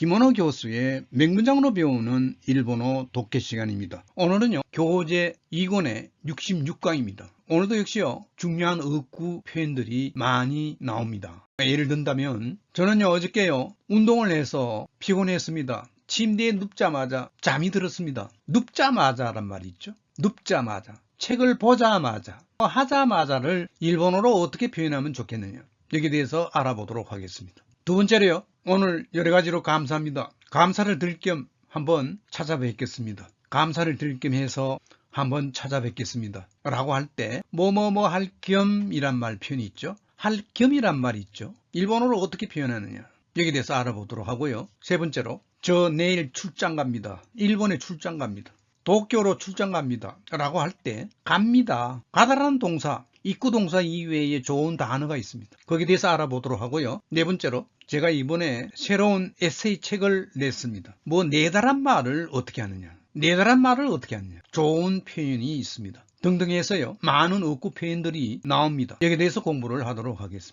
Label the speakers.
Speaker 1: 김원호 교수의 맹문장으로 배우는 일본어 독해 시간입니다. 오늘은요, 교재 2권의 66강입니다. 오늘도 역시요, 중요한 어구 표현들이 많이 나옵니다. 예를 든다면, 저는요, 어저께요, 운동을 해서 피곤했습니다. 침대에 눕자마자 잠이 들었습니다. 눕자마자란 말이 있죠. 눕자마자. 책을 보자마자. 하자마자를 일본어로 어떻게 표현하면 좋겠느냐. 여기에 대해서 알아보도록 하겠습니다. 두 번째로요. 오늘 여러 가지로 감사합니다. 감사를 들겸 한번 찾아뵙겠습니다. 감사를 들겸 해서 한번 찾아뵙겠습니다. 라고 할 때 뭐뭐뭐 할 겸이란 말 표현이 있죠. 할 겸이란 말이 있죠. 일본어로 어떻게 표현하느냐. 여기에 대해서 알아보도록 하고요. 세 번째로 저 내일 출장 갑니다. 일본에 출장 갑니다. 도쿄로 출장 갑니다. 라고 할 때 갑니다. 가다라는 동사 입구 동사 이외에 좋은 단어가 있습니다. 거기에 대해서 알아보도록 하고요. 네 번째로 제가 이번에 새로운 에세이 책을 냈습니다. 뭐 내다란 말을 어떻게 하느냐. 내다란 말을 어떻게 하느냐. 좋은 표현이 있습니다. 등등 해서요. 많은 어구 표현들이 나옵니다. 여기에 대해서 공부를 하도록 하겠습니다.